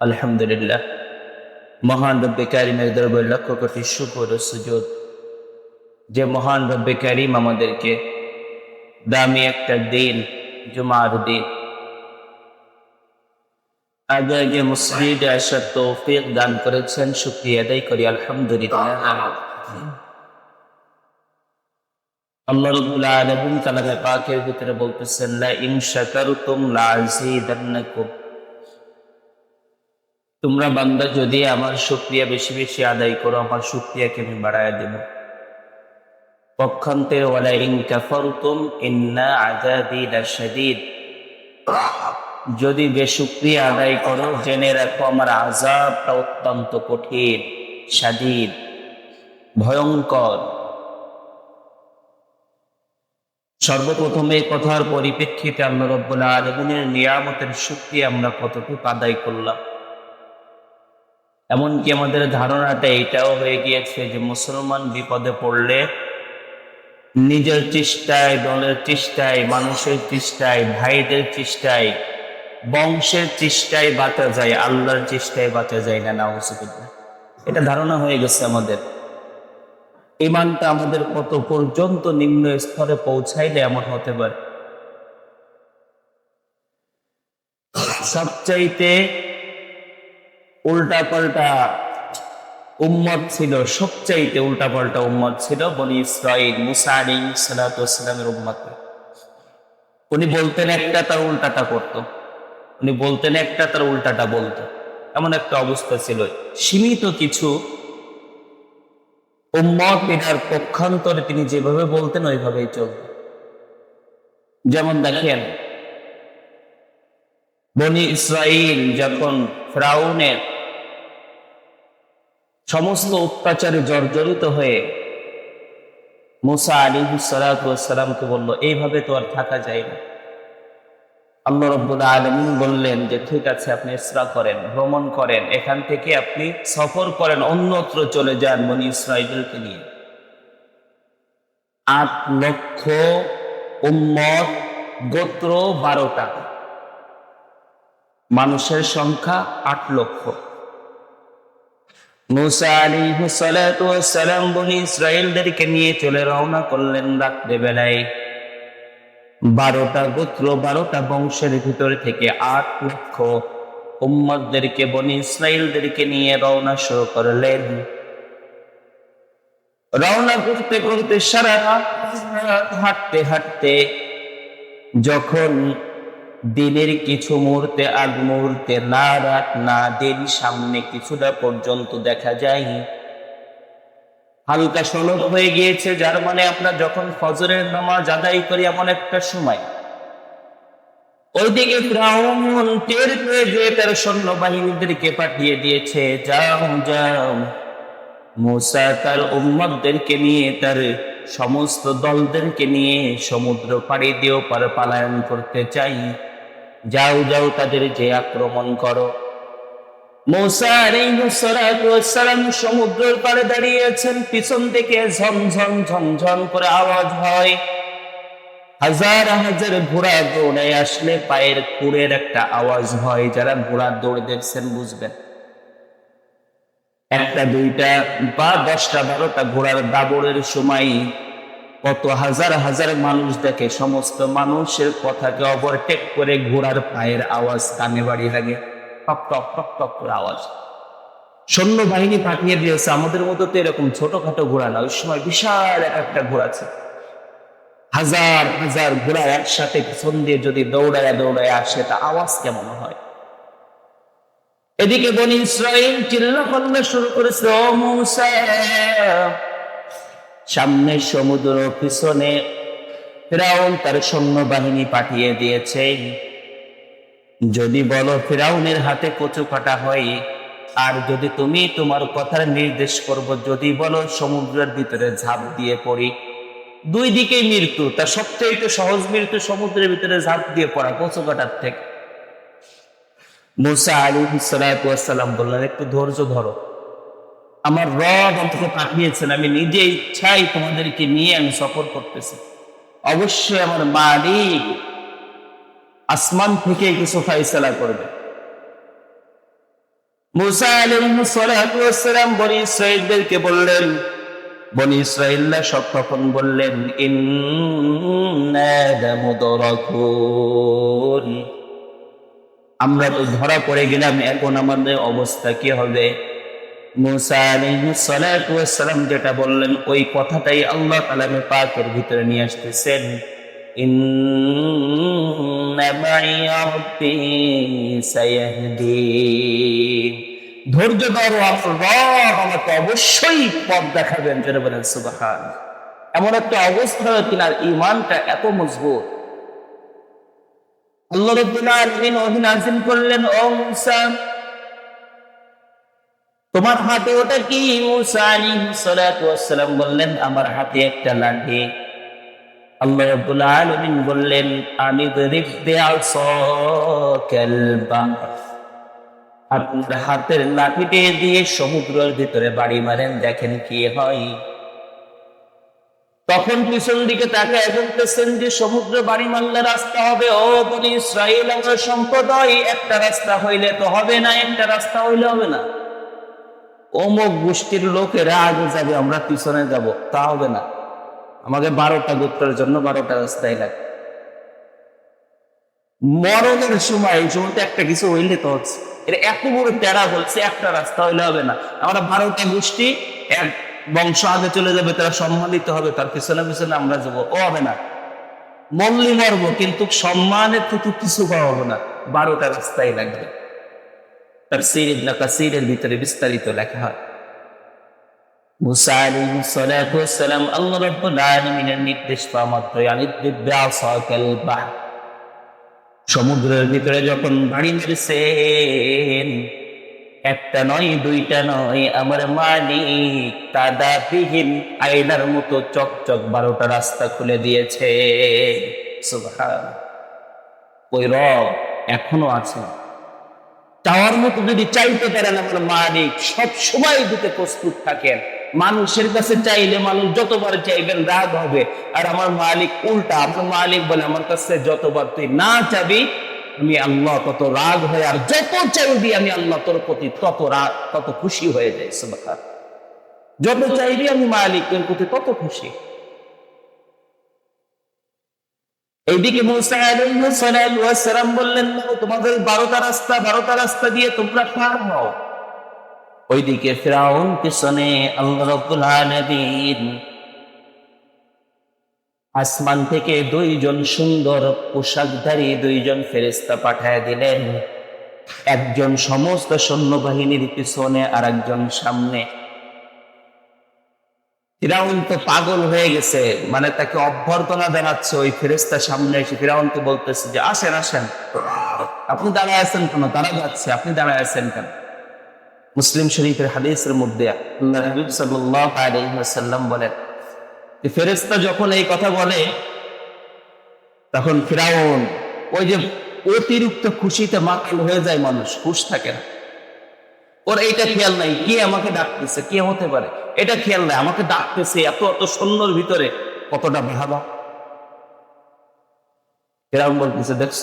আলহামদুলিল্লাহ। মহান রব্বে কারিমের দরবার লক্ষ কোটি শুকর ও সুযোগ যে মহান রব্বে কারিম আমাদেরকে দামি একটা দিন, জুমার দিন, আগে মুসজিদে আসার তৌফিক দান করেছেন, শুক্রিয়া আদায় করি, আলহামদুলিল্লাহ। আল্লাহ পাকের ভিতরে বলতেছেন, লা ইন শাকারতুম লা তোমরা বান্দা, যদি আমার শুক্রিয়া বেশি বেশি আদায় করো, আমার শুক্রিয়াকে আমি বাড়ায় দেব। পক্ষান্তে ওয়ালা ইন কাফারতুম ইন্না যদি বেশুক্রিয়া আদায় করো, জেনে রাখো আমার আযাবটা অত্যন্ত কঠিন শাদীদ ভয়ঙ্কর। সর্বপ্রথম এই কথার পরিপ্রেক্ষিতে আল্লাহ রব্বুল আলমিনের নিয়ামতের শক্তি আমরা কতটুকু আদায় করলাম। এমনকি আমাদের ধারণাটা এটাও হয়ে গিয়েছে যে মুসলমান বিপদে পড়লে নিজের চেষ্টায়, দলের চেষ্টায়, মানুষের চেষ্টায়, ভাইদের চেষ্টায়, বংশের চেষ্টায় বাঁচা যায়, আল্লাহর চেষ্টায় বাঁচা যায় না না এটা ধারণা হয়ে গেছে আমাদের। ইমানটা আমাদের কত পর্যন্ত নিম্ন স্তরে পৌঁছাইলে এমন হতে পারে? সবচাইতে উল্টা পাল্টা উম্মত ছিল, সবচাইতে উল্টা পাল্টা উম্মত ছিল বনি ইসরাইল মুসা আলী সালাতামের উম্মত। উনি বলতেন একটা তার উল্টাটা করত। উনি বলতেন একটা তার উল্টাটা বলতো। এমন একটা অবস্থা ছিল। সীমিত কিছু উম্মত এটার পক্ষান্তরে তিনি যেভাবে বলতেন, ওইভাবেই চলত। যেমন দেখেন, বনি ইসরাইল যখন ফ্রাউনের সমস্ত অত্যাচারে জর্জরিত হয়ে মুসা আলী সালামকে বলল, এইভাবে তো আর থাকা যায় না। আল্লাহ রব্বুল আলমিন বললেন যে, ঠিক আছে, আপনি ইসরা করেন, ভ্রমণ করেন, এখান থেকে আপনি সফর করেন, অন্যত্র চলে যান বনি ইসরায়েলকে নিয়ে। আট লক্ষ উম্মত গোত্র বারোটা মানুষের সংখ্যা আট লক্ষ। মুসা আলী সালাম বনি ইসরায়েলদেরকে নিয়ে চলে রওনা করলেন রাত্রে বেলায়। বারোটা গোত্র, বারোটা বংশের ভিতর থেকে আট লক্ষ উম্মদদেরকে বনি ইসরায়েলদেরকে নিয়ে রওনা শুরু করলেন। রওনা করতে করতে সারা হাঁটতে হাঁটতে যখন দিনের কিছু মুহূর্তে আগ মুহূর্তে না, রাত না, দিন সামনে কিছুটা পর্যন্ত দেখা যায় হালকা সলভ হয়ে গিয়েছে, যার মানে আমরা যখন ফজরের নামাজ আদায় করি এমন একটা সময়। ওইদিকে ফ্রাউন টের পেয়ে যে তার সৈন্যবাহিনীদেরকে পাঠিয়ে দিয়েছে, যাও যাও। মোসা তার উম্মদদেরকে নিয়ে, তার সমস্ত দলদেরকে নিয়ে সমুদ্র পাড়ি দিয়েও পার পালায়ন করতে চাই। যাও যাও তাদের যে আক্রমণ করো। সমুদ্রের পাড়ে দাঁড়িয়ে আছেন, পিছন থেকে ঝনঝন ঝনঝন করে আওয়াজ হয়। হাজার হাজার ঘোড়া দৌড়ে আসলে পায়ের কুড়ের একটা আওয়াজ হয়, যারা ঘোড়া দৌড়ে দেখছেন বুঝবেন। একটা, দুইটা বা দশটা, বারোটা ঘোড়ার দাবড়ের সময় কত হাজার হাজার মানুষ দেখে, সমস্ত মানুষের কথাকে ওভারটেক করে ঘোড়ার পায়ের আওয়াজ, কানে বাড়ি লাগে টক টক টক টক করে আওয়াজ। সৈন্য বাহিনী পাঠিয়ে দিয়েছে, আমাদের মতো তো এরকম ছোটখাটো ঘোড়া না, ওই সময় বিশাল এক একটা ঘোড়া আছে হাজার হাজার ঘোড়া একসাথে পিছন দিয়ে যদি দৌড়ায় দৌড়ায় আসে, তা আওয়াজ কেমন হয়? এদিকে বনি ইসরায়েল চিল্লা শুরু করেছে, ও মুসা। সামনে সমুদ্র পিছনে ফেরাউন তার সৈন্য বাহিনী পাঠিয়ে দিয়েছে। যদি বলো ফেরাউনের হাতে কচু কাটা হয়, আর যদি তুমি তোমার কথার নির্দেশ করব, যদি বলো সমুদ্রের ভিতরে ঝাঁপ দিয়ে পড়ি, দুই দিকেই মৃত্যু তার সবচেয়ে সহজ মৃত্যু সমুদ্রের ভিতরে ঝাঁপ দিয়ে পড়া, কচু কাটার থেকে। মুসা আলী সালাম বললেন, একটু ধৈর্য ধরো। আমার রব আমাকে পাঠিয়েছেন, আমি নিজে ইচ্ছাই তোমাদেরকে নিয়ে আমি সফর করতেছি। অবশ্যই আমার মালিক আসমান থেকে কিছু ফাইসলা করবে। মুসা বললেন, বনি ইসরাইল্লা সব তখন বললেন আমরা তো ধরা পড়ে গেলাম, এখন আমাদের অবস্থা কি হবে? মুসা যেটা বললেন, ওই কথাটাই আল্লাহ কালামে পাকের ভিতরে নিয়ে আসতেছেন। ধৈর্য ধরো আমাকে অবশ্যই পথ দেখাবেন যেটা বলেন সুবাহান এমন একটা অবস্থা কিনার ইমানটা এত মজবুত। আল্লাহ আলামিন ওহী নাযিল করলেন, ও তোমার হাতে ওটা কি? মুসা বললেন, আমার হাতে একটা লাঠি আল্লাহ রাব্বুল আলামিন বললেন, আমি আপনার হাতের লাঠিটি দিয়ে সমুদ্রের ভিতরে বাড়ি মারেন, দেখেন কি হয়। তখন পিছন দিকে তাকায় বলতেছেন যে, সমুদ্র বাড়ি মারলে রাস্তা হবে। ও বলি ইসরায়েল আমরা সম্প্রদায়, একটা রাস্তা হইলে তো হবে না, একটা রাস্তা হইলে হবে না। অমুক গোষ্ঠীর লোকেরা আগে যাবে, আমরা পিছনে যাব। তা হবে না। আমাকে বারোটা গোত্রের জন্য বারোটা রাস্তায় লাগে। মরণের সময় এই সময়তে একটা কিছু হইলে তো হচ্ছে। এটা এত বড় তেরা বলছে, একটা রাস্তা হইলে হবে না। আমরা বারোটা গোষ্ঠী, এক বংশ আগে চলে যাবে, তারা সম্মানিত হবে, তার পিছনে পিছনে আমরা যাব। ও হবে না। মল্লি মরবো কিন্তু সম্মানের থেকে কিছু পাওয়া হবে না। বারোটা রাস্তায় লাগবে। তার সির কাসিরের ভিতরে বিস্তারিত লেখা হয়। সমুদ্রের ভিতরে যখন বাড়ি মেরেছেন একটা নয়, দুইটা নয়, আমার মালিক কাদা বিহীন আয়নার মতো চকচক বারোটা রাস্তা খুলে দিয়েছে। ওই রব এখনও আছে চাওয়ার মতো যদি চাইতে পারেন আমার মালিক, সব সময় দিতে প্রস্তুত থাকেন। মানুষের কাছে চাইলে মানুষ যতবার চাইবেন রাগ হবে। আর আমার মালিক উল্টা আপনার মালিক বলে, আমার কাছে যতবার তুই না চাবি, আমি আল্লাহ তত রাগ হয়ে, আর যত চাইবি আমি আল্লাহ তোর প্রতি তত রাগ, তত খুশি হয়ে যাই যত চাইবি আমি মালিকের প্রতি তত খুশি। এইদিকে বললেন তোমাদের বারোটা রাস্তা বারোটা রাস্তা দিয়ে তোমরা পার হও। ওইদিকে ফিরাউন পিছনে আসমান থেকে দুইজন সুন্দর পোশাকধারী দুইজন ফেরেশতা পাঠায় দিলেন। একজন সমস্ত সৈন্যবাহিনীর পিছনে আর একজন সামনে। ফিরাউন তো পাগল হয়ে গেছে। মানে তাকে অভ্যর্থনা জানাচ্ছে ওই ফেরেস্তার সামনে এসে। ফিরাউনকে বলতেছে যে, আসেন আসেন। আপনি দাঁড়ায় আছেন কেন? তারা যাচ্ছে। আপনি দাঁড়ায় আছেন কেন? মুসলিম শরীফের হাদিসের মধ্যে আল্লাহ হাবিব সাল্লাল্লাহু আলাইহি ওয়াসাল্লাম বলেন যে, ফেরেশতা যখন এই কথা বলে, তখন ফিরাউন ওই যে অতিরিক্ত খুশিতে মাতাল হয়ে যায় মানুষ। খুশ থাকে না। ওর এইটা খেয়াল নাই, কে আমাকে ডাকতেছে, কে হতে পারে? এটা খেয়াল নাই, আমাকে ডাকতেছে এত এত সৈন্যর ভিতরে। কতটা ভাবা এরকম বলতেছে, দেখছ,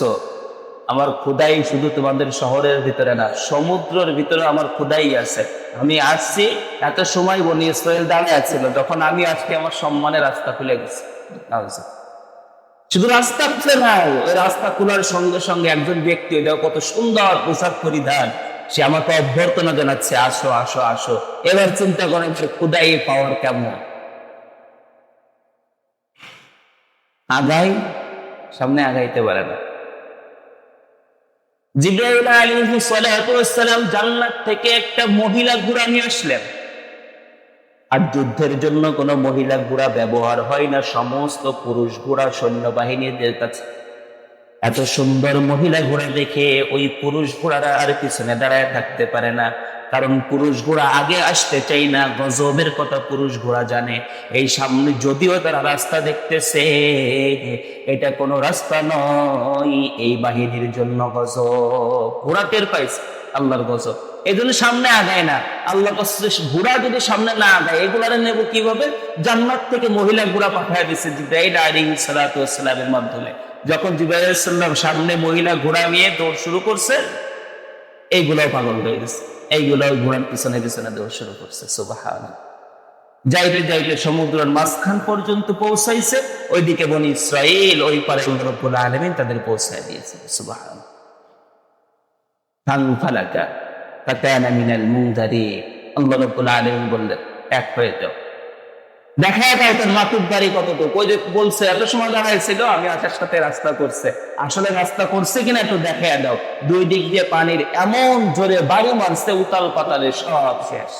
আমার খুদাই শুধু তোমাদের শহরের ভিতরে না, সমুদ্রের ভিতরে আমার খুদাই আছে। আমি আসছি, এত সময় বনি ইসরায়েল দাঁড়িয়ে আছিল, যখন আমি আজকে আমার সম্মানের রাস্তা খুলে গেছে। শুধু রাস্তা খুলে না ওই রাস্তা খোলার সঙ্গে সঙ্গে একজন ব্যক্তি ওইটা কত সুন্দর পোশাক পরিধান সে আমাকে অভ্যর্থনা জানাচ্ছে, আসো আসো আসো। এবার চিন্তা করেন যে খুদাই পাওয়ার কেমন? আগাই, সামনে আগাইতে পারে না। সালাতু জান্নাত থেকে একটা মহিলা ঘোড়া নিয়ে আসলেন। আর যুদ্ধের জন্য কোনো মহিলা ঘোড়া ব্যবহার হয় না, সমস্ত পুরুষ ঘোড়া সৈন্যবাহিনীদের কাছে। এত সুন্দর মহিলা ঘোড়া দেখে ওই পুরুষ ঘোড়ারা আর পিছনে দাঁড়ায় থাকতে পারে না। কারণ পুরুষ ঘোড়া আগে আসতে চাই না, গজবের কথা পুরুষ ঘোড়া জানে। এই সামনে যদিও তারা রাস্তা দেখতেছে, এটা কোনো রাস্তা নয়, এই বাহিনীর জন্য গজব। ঘোড়া টের পাইছে আল্লাহর গজব। এই জন্য সামনে আগায় না, আল্লাহ ঘোড়া যদি সামনে না আগায়, এগুলারে নেব কীভাবে? জান্নাত থেকে মহিলা ঘোড়া পাঠায় দিচ্ছে জিব্রাইল আলাইহিস সালাতু ওয়াসসালামের মাধ্যমে। যখন জিব্রাইল সাল্লাম সামনে মহিলা ঘোড়া নিয়ে দৌড় শুরু করছে, এইগুলাও পাগল হয়ে গেছে। এইগুলাও ঘোড়ার পিছনে পিছনে দেওয়া শুরু করছে সুবাহ যাইতে যাইতে সমুদ্রের মাঝখান পর্যন্ত পৌঁছাইছে, ওইদিকে বনি ইসরায়েল ওই পারে রব্বুল আলমিন তাদের পৌঁছায় দিয়েছে সুবাহ ফালাকা ফাকানা মিনাল মুনজারিন। আল্লাহ রব্বুল আলামিন বললেন, এক হয়ে যাও। দেখা যায় তোর বাড়ি কতটুকু? ওই যে বলছে, এত সময় দাঁড়াইছিল, আমি আসার সাথে রাস্তা করছে। আসলে রাস্তা করছে কিনা একটু দেখা দাও। দুই দিক দিয়ে পানির এমন জোরে বাড়ি মারছে উতাল পাতালে সব শেষ।